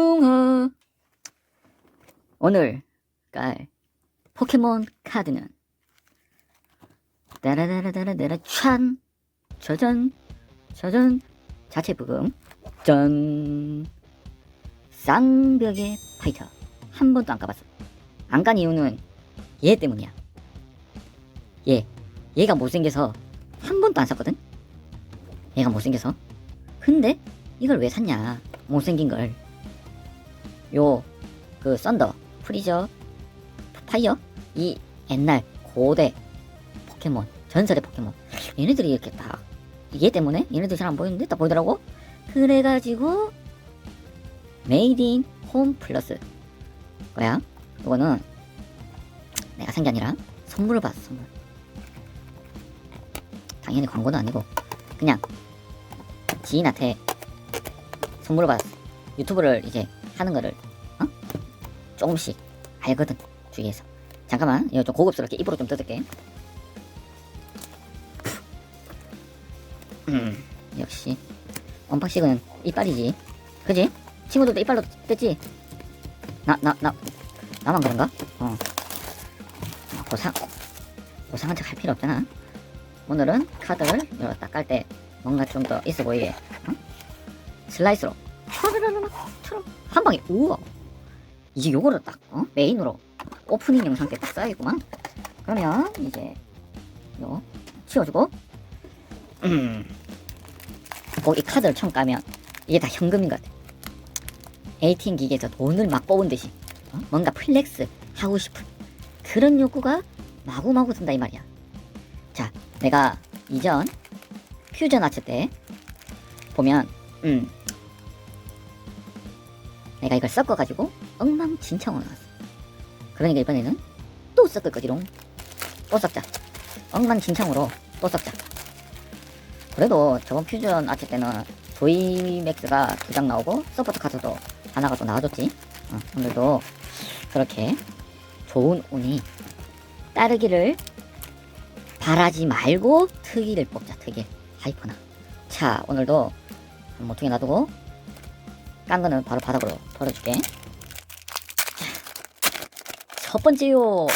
충하 오늘 깔. 포켓몬 카드는? 따라라라라라라 촨 짜잔 짜잔 자체 부금. 짠. 쌍벽의 파이터. 한 번도 안 까봤어. 안 간 이유는 얘 때문이야. 얘. 얘가 못생겨서 한 번도 안 샀거든? 얘가 못생겨서? 근데 이걸 왜 샀냐? 못생긴 걸 요 그 썬더 프리저 파이어? 이 옛날 고대 포켓몬 전설의 포켓몬. 얘네들이 이렇게 딱 얘 때문에 얘네들 잘 안 보이는데 딱 보이더라고? 그래가지고 메이드 인 홈 플러스. 뭐야? 이거는 내가 산 게 아니라 선물을 받았어 선물. 당연히 광고도 아니고. 그냥 지인한테 선물을 받았어. 유튜브를 이제 하는 거를. 어? 조금씩 알거든 주위에서 잠깐만 이거 좀 고급스럽게 입으로 좀 뜯을게 음, 역시 언박싱은 이빨이지 그지? 친구들도 이빨로 뜯지? 나 나 나 나 만 그런가? 어 어, 고상 고상한 척 할 필요 없잖아 오늘은 카드를 이렇게 딱깔 때 뭔가 좀 더 있어 보이게 어? 슬라이스로 한 방에 우와 이게 요거를 딱 어? 메인으로 오프닝 영상 때딱 써야겠구만 그러면 이제 요 치워주고 음. 꼭이 카드를 처음 까면 이게 다 현금인 것 같아 ATM 기계에서 돈을 막 뽑은 듯이 어? 뭔가 플렉스 하고 싶은 그런 욕구가 마구마구 든다 이 말이야 자 내가 이전 퓨전 아츠 때 보면 음 내가 이걸 섞어가지고 엉망진창으로 나왔어. 그러니까 이번에는 또 섞을 거지롱. 또 섞자. 엉망진창으로 또 섞자. 그래도 저번 퓨전 아치 때는 조이맥스가 두 장 나오고 서포트 카드도 하나가 또 나와줬지. 어, 오늘도 그렇게 좋은 운이 따르기를 바라지 말고 특이를 뽑자 특이 하이퍼나. 자 오늘도 모퉁이 놔두고 깐 거는 바로 바닥으로 자, 첫 번째요.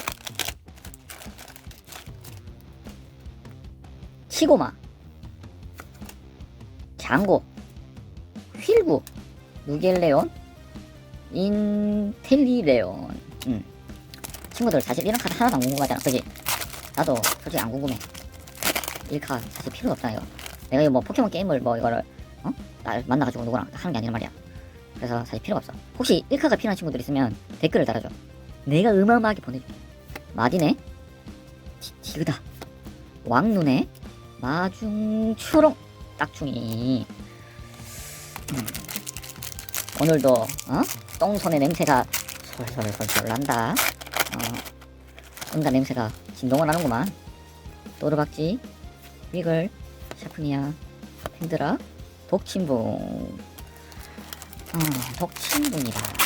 치고마 장고 휠구 누겔레온 인텔리레온. 음. 친구들 사실 이런 카드 하나도 안 궁금하잖아? 그지? 나도 솔직히 안 궁금해. 1카 사실 필요 없잖아 이거 내가 이거 뭐 포켓몬 게임을 뭐 이거를 어? 날 만나가지고 누구랑 하는 게 아니란 말이야. 그래서 사실 필요가 없어. 혹시 1카가 필요한 친구들 있으면 댓글을 달아줘 내가 어마어마하게 보내줄게 마디네. 지, 지그다. 왕눈에 마중 추롱. 딱충이. 음. 오늘도 어? 똥손의 냄새가 솔솔솔솔 난다. 어, 온갖 냄새가 진동을 하는구만. 또르박지 위글 샤프니아 팬드라 독침붕 어, 독침붕이다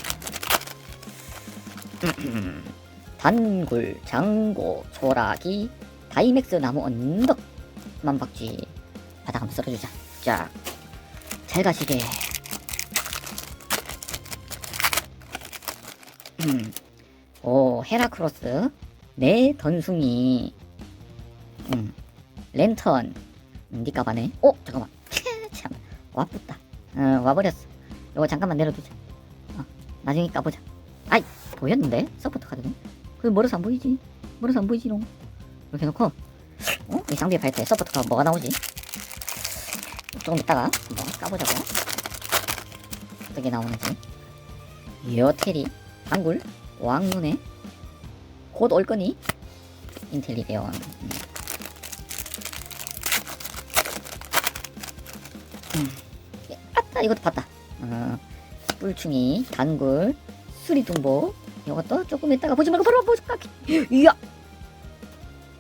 단굴 장고 초라기 다이맥스 나무 언덕. 만박쥐 바닥 한번 쓸어주자. 자 잘 가시게. 음. 오 헤라크로스. 내 던숭이. 음. 랜턴. 음, 니까 봐네 오 잠깐만. 참 와붙다. 어, 와버렸어. 이거 잠깐만 내려두자. 어, 나중에 까보자. 아이 보였는데 서포터 카드는? 그 멀어서 안 보이지? 멀어서 안 보이지롱. 이렇게 해놓고 어? 이 상비의 발표에 서포터가 뭐가 나오지? 조금 있다가 한번 까보자고 어떻게 나오는지. 여테리 한굴 왕눈에 곧 올 거니? 인텔리베온 음. 음. 아따 이것도 봤다. 어, 뿔충이 단굴 수리둥보 이것도 조금 있다가 보지 말고 바로 보자 이야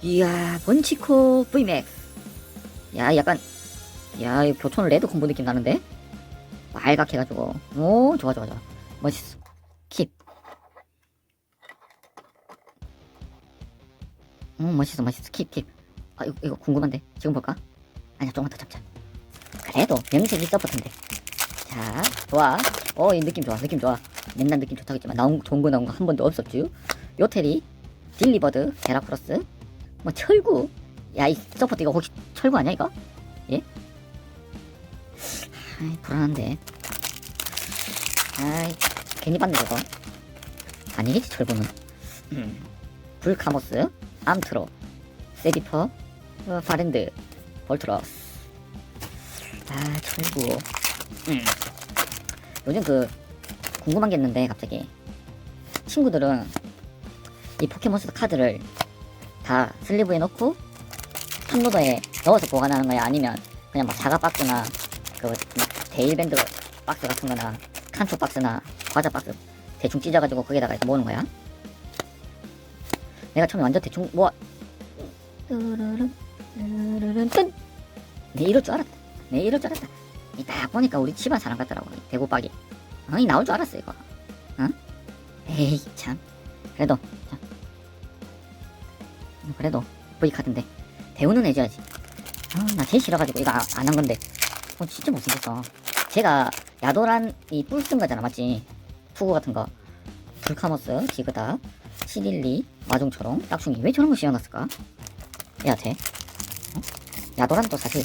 이야 번치코 V맥 야 약간 야, 이 교촌 레드 콤보 느낌 나는데? 빨갛게 해가지고. 오, 좋아, 좋아, 좋아. 멋있어. 킵. 음, 멋있어, 멋있어. 킵, 킵. 아, 이거, 이거 궁금한데? 지금 볼까? 아니야, 조금만 더 참자. 그래도 명색이 서포트인데. 자, 좋아. 어, 이 느낌 좋아, 느낌 좋아. 맨날 느낌 좋다고 했지만, 나온, 좋은 거 나온 거 한 번도 없었죠. 요테리, 딜리버드, 헤라크로스, 뭐, 철구. 야, 이 서포트 이거 혹시 철구 아니야, 이거? 예? 아이, 불안한데. 아이, 괜히 봤네, 저거. 아니겠지, 철구는. 음. 불카모스, 암트로, 세디퍼, 어, 바렌드, 볼트러스. 아, 철구. 음. 요즘 그, 궁금한 게 있는데, 갑자기. 친구들은 이 포켓몬스터 카드를 다 슬리브에 넣고 탑로더에 넣어서 보관하는 거야? 아니면 그냥 막 자가 박스나 그 데일밴드 박스 같은 거나 칸초 박스나 과자 박스 대충 찢어가지고 거기다가 모으는 거야? 내가 처음에 완전 대충 모아 뚜루룬 뚜루룬 뜬! 내 이럴 줄 알았다 내 이럴 줄 알았다 이딱 보니까 우리 집안 사람 같더라고 이 대구박이 어이 나올 줄 알았어 이거. 어? 에이 참. 그래도 자. 그래도 V카드인데. 대우는 해줘야지. 아나 제일 싫어가지고 이거 안한 건데. 어 진짜 못생겼어 제가 야도란 이 뿔 쓴 거잖아 맞지? 투구 같은 거. 불카머스 기그다 712 마중초롱 딱충이. 왜 저런 거 씌워놨을까? 얘한테 어? 야도란 또 사실 어?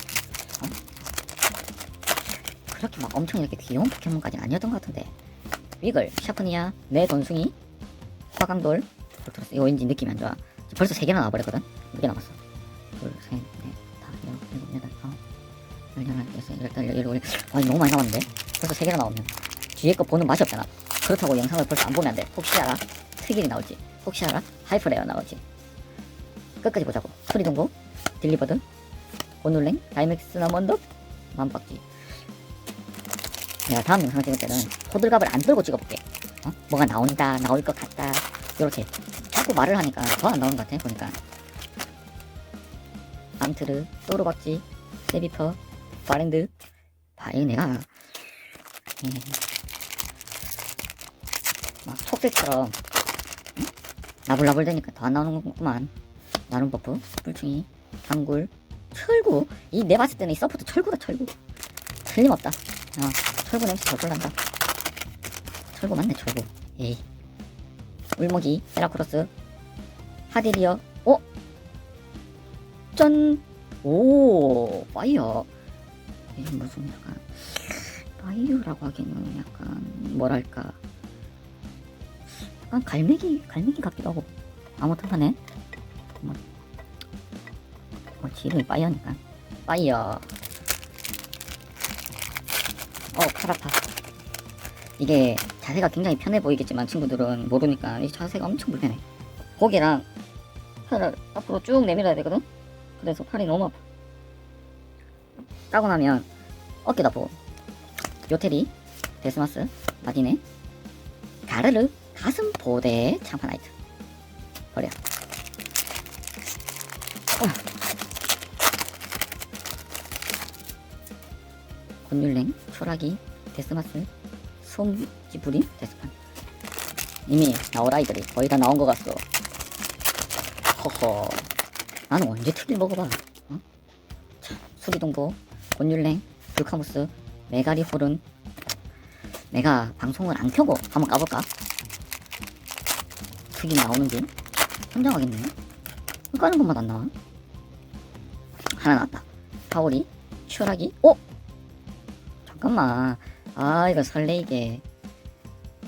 그렇게 막 엄청 이렇게 귀여운 포켓몬까지는 아니었던 것 같은데. 위글 샤프니아 내 돈숭이 화강돌 볼트러스. 이거 왠지 느낌이 안 좋아. 벌써 세 개나 나와버렸거든? 몇개 남았어. 둘 셋 넷 다섯 여섯 일곱 여덟 아홉 열 열하나 열세 열달 열일곱 열 아니 너무 많이 남았는데? 벌써 세 개나 나오면. 뒤에 거 보는 맛이 없잖아. 그렇다고 영상을 벌써 안 보면 안돼. 혹시 알아? 특일이 나올지. 혹시 알아? 하이퍼레어 나올지. 끝까지 보자고. 소리동고 딜리버드 오눌랭 다이맥스 나 먼덕 만박지 내가 다음 영상 찍을 때는 호들갑을 안 들고 찍어볼게. 어? 뭐가 나온다 나올 것 같다. 이렇게. 자꾸 말을 하니까 더 안 나오는 것 같아 보니까. 암트르 또로박지 세비퍼 바렌드. 바이 내가 예. 막 속세처럼 응? 나불나불 되니까 더 안 나오는 거구만. 나눔 버프 뿔충이 방굴 철구. 이 내 봤을 때는 이 서포트 철구다 철구. 틀림없다 어, 철구 냄새 절절 난다. 철구 맞네 철구 에이. 울먹이 헤라크로스. 하디리어. 어? 짠! 오 파이어. 이게 무슨 약간 파이어라고 하기에는 약간 뭐랄까. 약간 갈매기 갈매기 같기도 하고. 아무튼 간에 뭐, 뭐 지름이 파이어니까. 파이어 어 카라파. 이게 자세가 굉장히 편해 보이겠지만 친구들은 모르니까 이 자세가 엄청 불편해. 고개랑 팔을 앞으로 쭉 내밀어야 되거든? 그래서 팔이 너무 아파. 따고 나면 어깨도 아프고 요테리 데스마스 마디네. 가르르 가슴 보대 참파나이트. 버려. 어. 곤율랭 초라기 데스마스 솜지부림 데스판. 이미 나올 아이들이. 거의 다 나온 것 같소. 허허. 나는 언제 특일 먹어봐. 어? 자, 수리동보 곤율랭 불카무스 메가리 호른 내가 방송을 안 켜고 한번 까볼까? 특이 나오는지? 선정하겠네. 까는 것만 안 나와? 하나 나왔다. 파오리 추락이. 어? 잠깐만 아 이거 설레이게.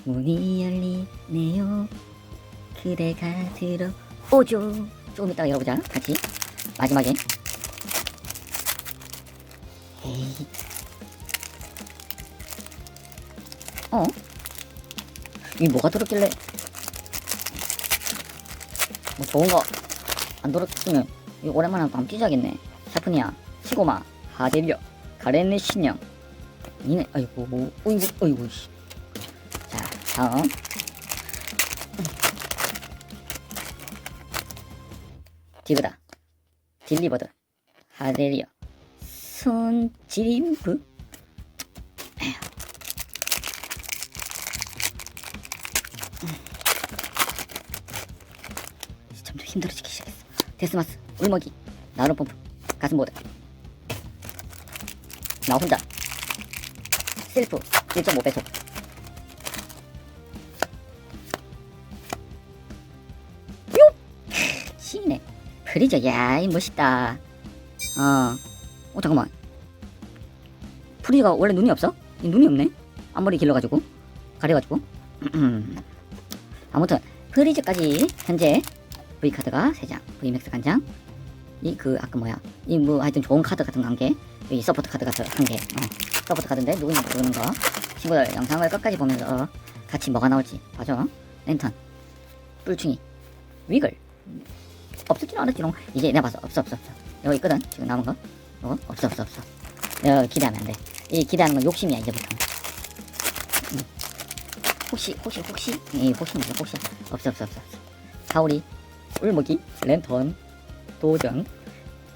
문이 열리네요. 그대가 들어오죠. 조금 이따가 열어보자. 같이. 마지막에. 에이. 어? 이 뭐가 들었길래? 뭐 좋은 거안 들었으면 이거 오랜만에 한번 뛰자겠네. 샤프니아 시고마 하데비어 가렌네 신 령 니네. 아이고. 뭐 어이구 어이구. 씨. 자 다음. 디그다. 딜리버드. 하데리어. 손지림프 점점 힘들어지기 시작했어. 데스마스 울먹이 나루 펌프 가슴 모드. 나 혼자 실프. 1.5배속. 뿅! 신이네. 프리저. 야이 멋있다. 어, 어 잠깐만. 프리저가 원래 눈이 없어? 눈이 없네? 앞머리 길러가지고. 가려가지고. 아무튼 프리저까지 현재 V카드가 3장 V맥스 1장. 이 그 아까 뭐야? 이 뭐 하여튼 좋은 카드 같은 개. 이 서포트 카드 같은 한 개. 어. 서포트 카드인데 누구인지 모르는 거. 친구들 영상을 끝까지 보면서 같이 뭐가 나올지 봐줘. 랜턴, 뿔충이, 위글. 없을 줄 알았지롱. 이제 내가 봤어. 없어 없어 없어. 여기 있거든. 지금 남은 거. 이거 없어 없어 없어. 여 기대하면 안 돼. 이 기대하는 건 욕심이야 이제부터. 음. 혹시 혹시 혹시 이 혹시 무슨 혹시 없어 없어 없어. 없어. 사오리, 울먹이, 랜턴, 도전.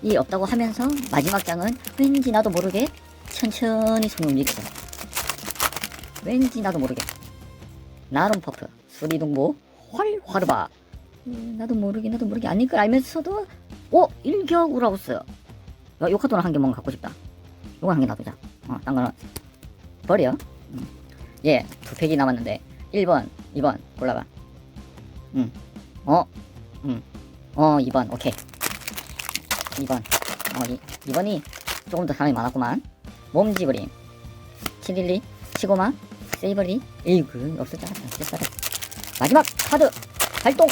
이 없다고 하면서 마지막 장은 왠지 나도 모르게 천천히 손을 움직였어. 왠지 나도 모르게. 나름 퍼프, 수리동보, 활, 화르바. 음, 나도 모르게 나도 모르게 아닐 걸 알면서도 오 일격 우라우스 야, 요 카드는 한 개만 갖고 싶다 요거 한 개 놔두자 어, 딴 거는 버려 음. 예, 두 팩이 남았는데 1번, 2번 골라봐 음. 어, 음. 어, 2번 오케이 2번 어, 이, 2번이 조금 더 사람이 많았구만. 몸지브림 712 시고마 세이버리 에이그 없을 줄 알았다. 마지막 카드 발동!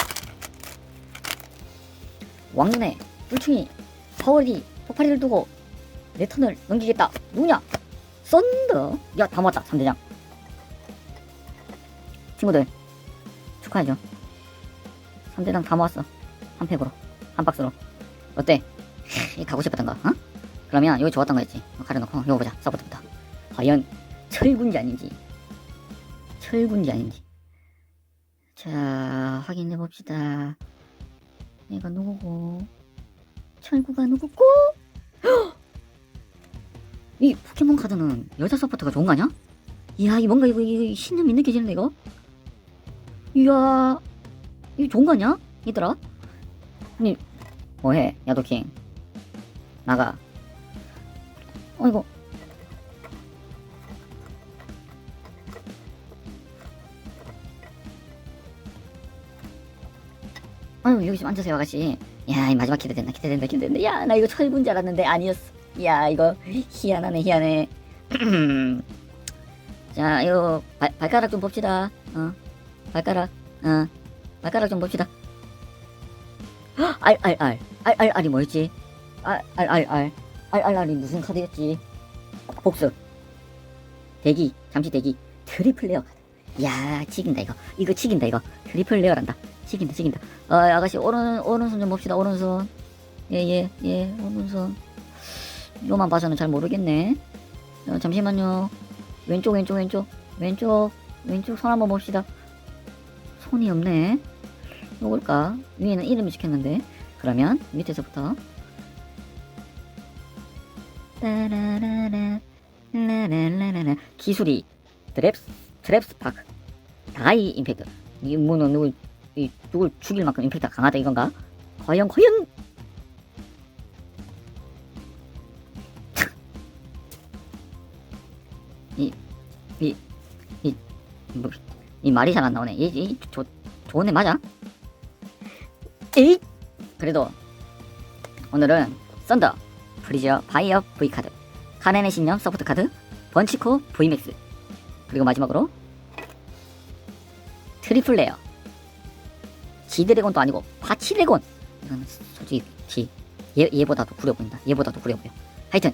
왕눈에 뿔충이 파워리 포파리를 두고 내 턴을 넘기겠다. 누구냐? 썬더! 야다 모았다 3대장. 친구들 축하해줘. 3대장 다 모았어. 한 팩으로. 한 박스로. 어때 이 가고 싶었던 거 어? 그러면 여기 좋았던 거 있지. 어, 가려놓고 이거 보자. 서부터부터. 과연 철군지 아닌지. 철군지 아닌지. 자 확인해 봅시다. 얘가 누구고? 철구가 누구고? 헉! 이 포켓몬 카드는 여자 서포터가 좋은 거 아니야? 이야 이 뭔가 이거, 이거 신념이 느껴지는데 이거? 이야 이거 좋은 거 아니야? 얘들아? 아니 뭐해 야도킹 나가. 어 이거. 아유 여기 좀 앉으세요 아가씨 야이 마지막 기대된다 기대된다 기대된다. 야 나 이거 철군 줄 알았는데 아니었어. 야 이거 희한하네 희한해. 자 이거 발, 발가락 좀 봅시다. 어 발가락. 어 발가락 좀 봅시다. 알알알. 알알알이 뭐였지 알알알알. 알알알이 무슨 카드였지? 복수. 대기 잠시 대기. 트리플 레어 카드. 야 치긴다 이거. 이거 치긴다 이거. 트리플 레어란다. 치긴다 치긴다. 어 아가씨 오른 오른손 좀 봅시다 오른손. 예예 예, 오른손. 요만 봐서는 잘 모르겠네. 어, 잠시만요. 왼쪽 왼쪽 왼쪽. 왼쪽 왼쪽 손 한번 봅시다. 손이 없네. 누굴까? 위에는 이름이 적혔는데. 그러면 밑에서부터 따라라라 라라라라 기술이 드랩스 트랩스 파크. 다이 임팩트. 이 뭐는 누구 이 누굴 죽일 만큼 임팩트가 강하다 이건가? 과연 과연? 이이이이 뭐, 이 말이 잘 안 나오네. 이이 조 좋은 애 맞아? 에이 그래도 오늘은 썬더 프리저 파이어 V 카드. 카넨의 신념 서포트 카드 번치코 VMAX 그리고 마지막으로 트리플 레어. 지드래곤도 아니고 파치드래곤. 이거는 솔직히 얘, 얘보다도 구려 보인다. 얘보다도 구려 보여. 하여튼